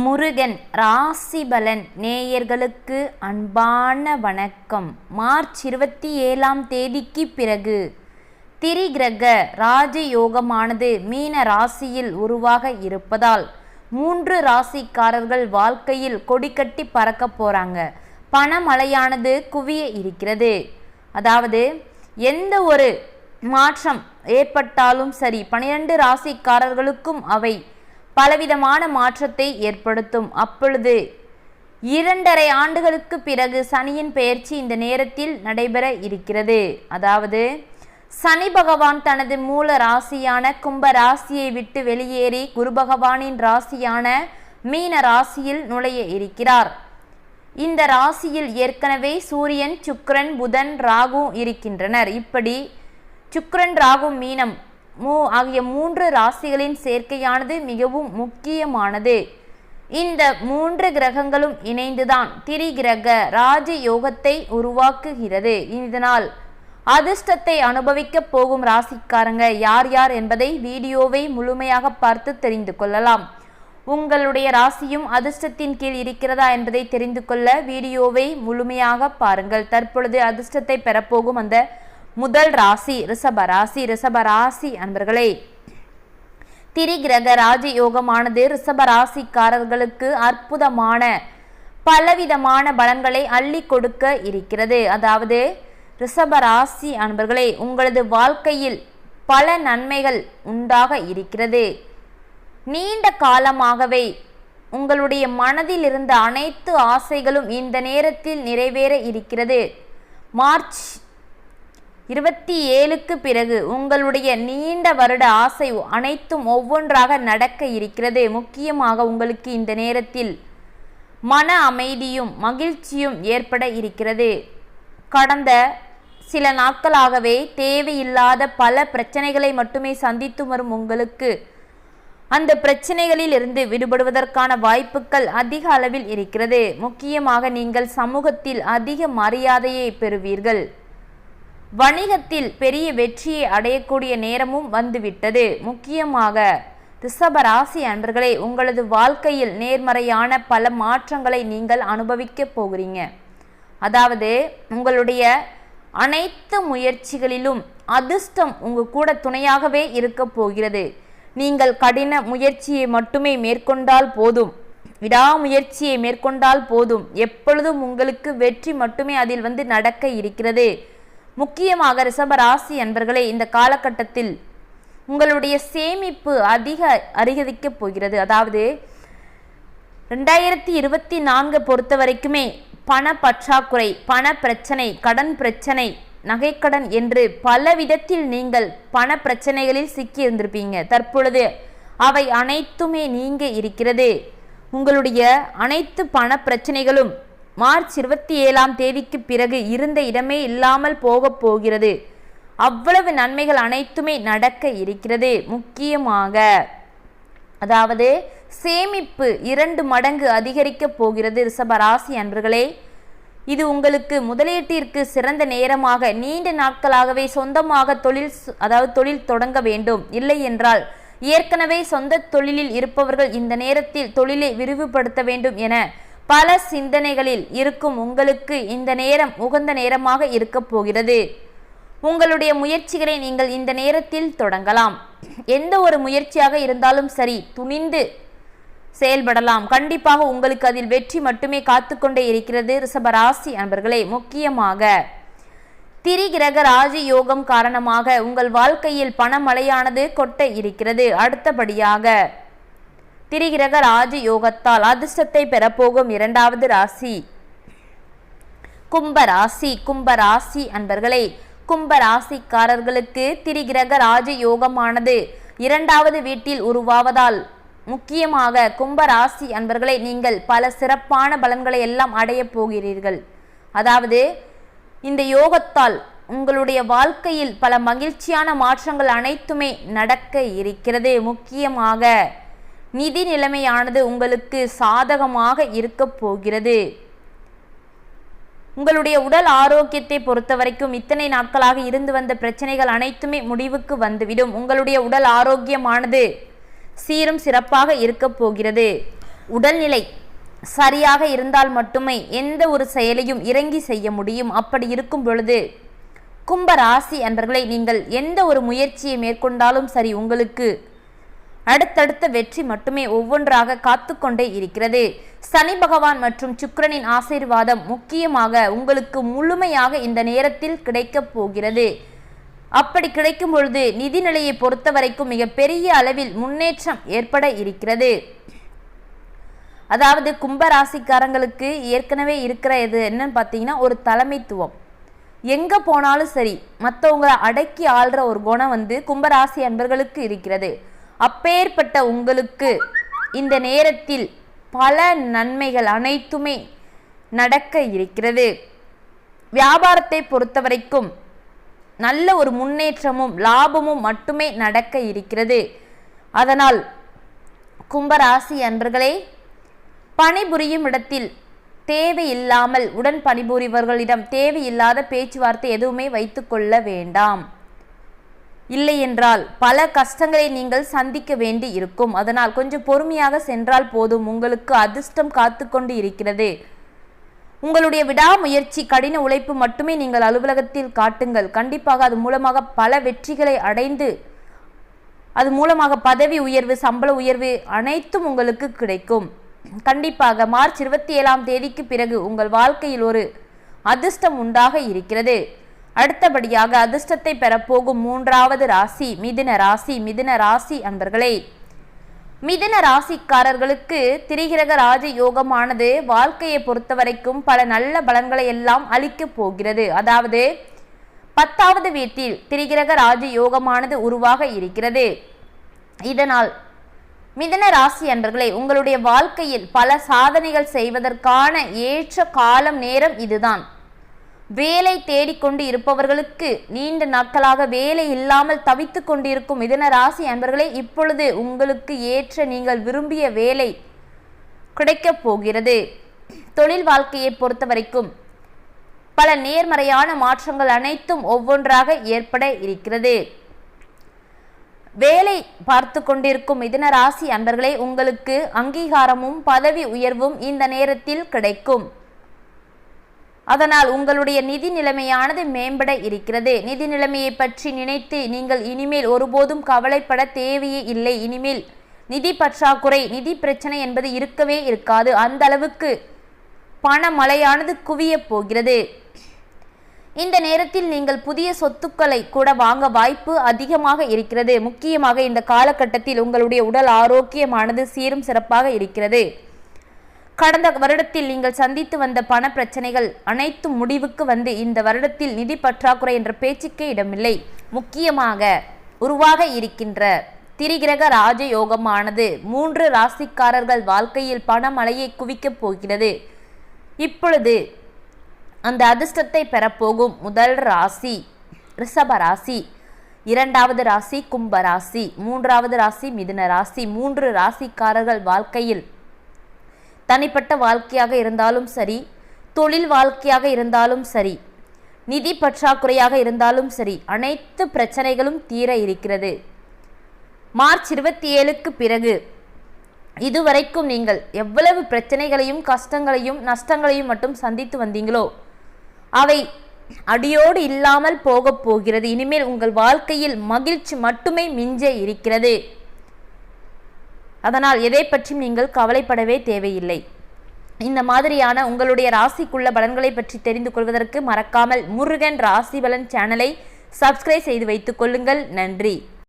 முருகன் ராசிபலன் நேயர்களுக்கு அன்பான வணக்கம். மார்ச் இருபத்தி ஏழாம் தேதிக்கு பிறகு திரிகிரக ராஜயோகமானது மீன ராசியில் உருவாக இருப்பதால் மூன்று ராசிக்காரர்கள் வாழ்க்கையில் கொடிக்கட்டி பறக்க போகிறாங்க பணமழையானது குவிய இருக்கிறது. அதாவது எந்த ஒரு மாற்றம் ஏற்பட்டாலும் சரி பனிரெண்டு ராசிக்காரர்களுக்கும் அவை பலவிதமான மாற்றத்தை ஏற்படுத்தும். அப்பொழுது இரண்டரை ஆண்டுகளுக்கு பிறகு சனியின் பெயர்ச்சி இந்த நேரத்தில் நடைபெற இருக்கிறது. அதாவது சனி பகவான் தனது மூல ராசியான கும்ப ராசியை விட்டு வெளியேறி குரு பகவானின் ராசியான மீன ராசியில் நுழைய இருக்கிறார். இந்த ராசியில் ஏற்கனவே சூரியன் சுக்ரன் புதன் ராகு இருக்கின்றனர். இப்படி சுக்ரன் ராகு மீனம் மூ ஆகிய மூன்று ராசிகளின் சேர்க்கையானது மிகவும் முக்கியமானது. இந்த மூன்று கிரகங்களும் இணைந்துதான் திரிகிரக ராஜ யோகத்தை உருவாக்குகிறது. இதனால் அதிர்ஷ்டத்தை அனுபவிக்க போகும் ராசிக்காரங்க யார் யார் என்பதை வீடியோவை முழுமையாக பார்த்து தெரிந்து கொள்ளலாம். உங்களுடைய ராசியும் அதிர்ஷ்டத்தின் கீழ் இருக்கிறதா என்பதை தெரிந்து கொள்ள வீடியோவை முழுமையாக பாருங்கள். தற்பொழுது அதிர்ஷ்டத்தை பெறப்போகும் அந்த முதல் ராசி ரிஷப ராசி ரிஷப ராசி அன்பர்களே. திரிகிரக ராஜயோகமானது ரிஷப ராசிக்காரர்களுக்கு அற்புதமான பலவிதமான பலன்களை அள்ளி கொடுக்க இருக்கிறது. அதாவது ரிஷப ராசி அன்பர்களே உங்களது வாழ்க்கையில் பல நன்மைகள் உண்டாக இருக்கிறது. நீண்ட காலமாகவே உங்களுடைய மனதில் இருந்த அனைத்து ஆசைகளும் இந்த நேரத்தில் நிறைவேற இருக்கிறது. மார்ச் இருபத்தி ஏழுக்கு பிறகு உங்களுடைய நீண்ட வருட ஆசை அனைத்தும் ஒவ்வொன்றாக நடக்க இருக்கிறது. முக்கியமாக உங்களுக்கு இந்த நேரத்தில் மன அமைதியும் மகிழ்ச்சியும் ஏற்பட இருக்கிறது. கடந்த சில நாட்களாகவே தேவையில்லாத பல பிரச்சனைகளை மட்டுமே சந்தித்து வரும் உங்களுக்கு அந்த பிரச்சனைகளில் இருந்து விடுபடுவதற்கான வாய்ப்புகள் அதிக அளவில் இருக்கிறது. முக்கியமாக நீங்கள் சமூகத்தில் அதிக மரியாதையை பெறுவீர்கள். வணிகத்தில் பெரிய வெற்றியை அடையக்கூடிய நேரமும் வந்துவிட்டது. முக்கியமாக ரிஷபராசி அன்பர்களே உங்களது வாழ்க்கையில் நேர்மறையான பல மாற்றங்களை நீங்கள் அனுபவிக்க போகிறீங்க. அதாவது உங்களுடைய அனைத்து முயற்சிகளிலும் அதிர்ஷ்டம் உங்கள் கூட துணையாகவே இருக்க போகிறது. நீங்கள் கடின முயற்சியை மட்டுமே மேற்கொண்டால் போதும். விடாமுயற்சியை மேற்கொண்டால் போதும். எப்பொழுதும் உங்களுக்கு வெற்றி மட்டுமே அதில் வந்து நடக்க இருக்கிறது. முக்கியமாக ரிஷபராசி அன்பர்களே இந்த காலகட்டத்தில் உங்களுடைய சேமிப்பு அதிக அதிகரிக்கப் போகிறது. அதாவது ரெண்டாயிரத்தி இருபத்தி நான்கு பொறுத்த வரைக்குமே பண பற்றாக்குறை பண பிரச்சனை கடன் பிரச்சனை நகைக்கடன் என்று பல விதத்தில் நீங்கள் பண பிரச்சனைகளில் சிக்கி இருந்திருப்பீங்க தற்பொழுது அவை அனைத்துமே நீங்க இருக்கிறது. உங்களுடைய அனைத்து பண பிரச்சனைகளும் மார்ச் இருபத்தி ஏழாம் தேதிக்கு பிறகு இருந்த இடமே இல்லாமல் போகப் போகிறது. அவ்வளவு நன்மைகள் அனைத்துமே நடக்க இருக்கிறது. முக்கியமாக அதாவது சேமிப்பு இரண்டு மடங்கு அதிகரிக்க போகிறது ரிஷபராசி அன்பர்களே. இது உங்களுக்கு முதலீட்டிற்கு சிறந்த நேரமாக நீண்ட நாட்களாகவே சொந்தமாக தொழில் அதாவது தொழில் தொடங்க வேண்டும். இல்லை என்றால் ஏற்கனவே சொந்த தொழிலில் இருப்பவர்கள் இந்த நேரத்தில் தொழிலை விரிவுபடுத்த வேண்டும் என பல சிந்தனைகளில் இருக்கும் உங்களுக்கு இந்த நேரம் உகந்த நேரமாக இருக்கப் போகிறது. உங்களுடைய முயற்சிகளை நீங்கள் இந்த நேரத்தில் தொடங்கலாம். எந்த ஒரு முயற்சியாக இருந்தாலும் சரி துணிந்து செயல்படலாம். கண்டிப்பாக உங்களுக்கு அதில் வெற்றி மட்டுமே காத்துக்கொண்டே இருக்கிறது ரிஷபராசி அன்பர்களே. முக்கியமாக திரிகிரக ராஜயோகம் காரணமாக உங்கள் வாழ்க்கையில் பணமழையானது கொட்ட இருக்கிறது. அடுத்தபடியாக திரிகிரக ராஜயோகத்தால் அதிர்ஷ்டத்தை பெறப்போகும் இரண்டாவது ராசி. கும்பராசி கும்பராசி அன்பர்களே கும்பராசிக்காரர்களுக்கு திரிகிரக ராஜயோகமானது இரண்டாவது வீட்டில் உருவாவதால் முக்கியமாக கும்பராசி அன்பர்களை நீங்கள் பல சிறப்பான பலன்களை எல்லாம் அடையப் போகிறீர்கள். அதாவது இந்த யோகத்தால் உங்களுடைய வாழ்க்கையில் பல மகிழ்ச்சியான மாற்றங்கள் அனைத்துமே நடக்க இருக்கிறது. முக்கியமாக நிதி நிலைமையானது உங்களுக்கு சாதகமாக இருக்க போகிறது. உங்களுடைய உடல் ஆரோக்கியத்தை பொறுத்த வரைக்கும் இத்தனை நாட்களாக இருந்து வந்த பிரச்சனைகள் அனைத்துமே முடிவுக்கு வந்துவிடும். உங்களுடைய உடல் ஆரோக்கியமானது சீரும் சிறப்பாக இருக்க போகிறது. உடல்நிலை சரியாக இருந்தால் மட்டுமே எந்த ஒரு செயலையும் இறங்கி செய்ய முடியும். அப்படி இருக்கும் பொழுது கும்ப ராசி அன்பர்களை நீங்கள் எந்த ஒரு முயற்சியை மேற்கொண்டாலும் சரி உங்களுக்கு அடுத்தடுத்த வெற்றி மட்டுமே ஒவ்வொன்றாக காத்துக்கொண்டே இருக்கிறது. சனி பகவான் மற்றும் சுக்கரனின் ஆசீர்வாதம் முக்கியமாக உங்களுக்கு முழுமையாக இந்த நேரத்தில் கிடைக்கப் போகிறது. அப்படி கிடைக்கும் பொழுது நிதிநிலையை பொறுத்த வரைக்கும் மிகப்பெரிய அளவில் முன்னேற்றம் ஏற்பட இருக்கிறது. அதாவது கும்பராசிக்காரங்களுக்கு ஏற்கனவே இருக்கிற இது என்னன்னு பார்த்தீங்கன்னா ஒரு தலைமைத்துவம். எங்கே போனாலும் சரி மற்றவங்களை அடக்கி ஆள்ற ஒரு குணம் வந்து கும்பராசி அன்பர்களுக்கு இருக்கிறது. அப்பேற்பட்ட உங்களுக்கு இந்த நேரத்தில் பல நன்மைகள் அனைத்துமே நடக்க இருக்கிறது. வியாபாரத்தை பொறுத்தவரைக்கும் நல்ல ஒரு முன்னேற்றமும் லாபமும் மட்டுமே நடக்க இருக்கிறது. அதனால் கும்பராசி அன்பர்களே பணிபுரியும் இடத்தில் தேவையில்லாமல் உடன் பணிபுரிவர்களிடம் தேவையில்லாத பேச்சுவார்த்தை எதுவுமே வைத்துக்கொள்ள வேண்டாம். இல்லை என்றால் பல கஷ்டங்களை நீங்கள் சந்திக்க வேண்டி இருக்கும் அதனால் கொஞ்சம் பொறுமையாக சென்றால் போதும். உங்களுக்கு அதிர்ஷ்டம் காத்து கொண்டு இருக்கிறது. உங்களுடைய விடாமுயற்சி கடின உழைப்பு மட்டுமே நீங்கள் அலுவலகத்தில் காட்டுங்கள். கண்டிப்பாக அது மூலமாக பல வெற்றிகளை அடைந்து அது மூலமாக பதவி உயர்வு சம்பள உயர்வு அனைத்தும் உங்களுக்கு கிடைக்கும். கண்டிப்பாக மார்ச் இருபத்தி ஏழாம் தேதிக்கு பிறகு உங்கள் வாழ்க்கையில் ஒரு அதிர்ஷ்டம் உண்டாக இருக்கிறது. அடுத்தபடியாக அதிர்ஷ்டத்தை பெறப்போகும் மூன்றாவது ராசி மிதுன ராசி மிதுன ராசி அன்பர்களே. மிதுன ராசிக்காரர்களுக்கு திரிகிரக ராஜ யோகமானது வாழ்க்கையை பொறுத்த வரைக்கும் பல நல்ல பலன்களை எல்லாம் அளிக்கப் போகிறது. அதாவது பத்தாவது வீட்டில் திரிகிரக ராஜ யோகமானது உருவாக இருக்கிறது. இதனால் மிதன ராசி அன்பர்களே உங்களுடைய வாழ்க்கையில் பல சாதனைகள் செய்வதற்கான ஏற்ற காலம் நேரம் இதுதான். வேலை தேடிக்கொண்டு இருப்பவர்களுக்கு நீண்ட நாட்களாக வேலை இல்லாமல் தவித்து கொண்டிருக்கும் மிதன ராசி அன்பர்களே இப்பொழுது உங்களுக்கு ஏற்ற நீங்கள் விரும்பிய வேலை கிடைக்கப் போகிறது. தொழில் வாழ்க்கையை பொறுத்த வரைக்கும் பல நேர்மறையான மாற்றங்கள் அனைத்தும் ஒவ்வொன்றாக ஏற்பட இருக்கிறது. வேலை பார்த்து கொண்டிருக்கும் மிதன ராசி அன்பர்களே உங்களுக்கு அங்கீகாரமும் பதவி உயர்வும் இந்த நேரத்தில் கிடைக்கும். அதனால் உங்களுடைய நிதி நிலைமையானது மேம்பட இருக்கிறது. நிதி நிலைமையை பற்றி நினைத்து நீங்கள் இனிமேல் ஒருபோதும் கவலைப்பட தேவையே இல்லை. இனிமேல் நிதி பற்றாக்குறை நிதி பிரச்சனை என்பது இருக்கவே இருக்காது. அந்த அளவுக்கு பண மழையானது குவியப் போகிறது. இந்த நேரத்தில் நீங்கள் புதிய சொத்துக்களை கூட வாங்க வாய்ப்பு அதிகமாக இருக்கிறது. முக்கியமாக இந்த காலகட்டத்தில் உங்களுடைய உடல் ஆரோக்கியமானது சீரும் சிறப்பாக இருக்கிறது. கடந்த வருடத்தில் நீங்கள் சந்தித்து வந்த பண பிரச்சனைகள் அனைத்தும் முடிவுக்கு வந்து இந்த வருடத்தில் நிதி பற்றாக்குறை என்ற பேச்சுக்கே இடமில்லை. முக்கியமாக உருவாக இருக்கின்ற திரிகிரக ராஜயோகமானது மூன்று ராசிக்காரர்கள் வாழ்க்கையில் பணமழையை குவிக்கப் போகிறது. இப்பொழுது அந்த அதிர்ஷ்டத்தை பெறப்போகும் முதல் ராசி ரிஷப ராசி இரண்டாவது ராசி கும்ப ராசி மூன்றாவது ராசி மிதுன ராசி மூன்று ராசிக்காரர்கள் வாழ்க்கையில் தனிப்பட்ட வாழ்க்கையாக இருந்தாலும் சரி தொழில் வாழ்க்கையாக இருந்தாலும் சரி நிதி பற்றாக்குறையாக இருந்தாலும் சரி அனைத்து பிரச்சனைகளும் தீர இருக்கிறது. மார்ச் இருபத்தி ஏழுக்கு பிறகு இதுவரைக்கும் நீங்கள் எவ்வளவு பிரச்சனைகளையும் கஷ்டங்களையும் நஷ்டங்களையும் மட்டும் சந்தித்து வந்தீங்களோ அவை அடியோடு இல்லாமல் போகப் போகிறது. இனிமேல் உங்கள் வாழ்க்கையில் மகிழ்ச்சி மட்டுமே மிஞ்ச இருக்கிறது. அதனால் எதை பற்றியும் நீங்கள் கவலைப்படவே தேவையில்லை. இந்த மாதிரியான உங்களுடைய ராசிக்குள்ள பலன்களை பற்றி தெரிந்து கொள்வதற்கு மறக்காமல் முருகன் ராசி பலன் சேனலை சப்ஸ்கிரைப் செய்து வைத்துக் கொள்ளுங்கள். நன்றி.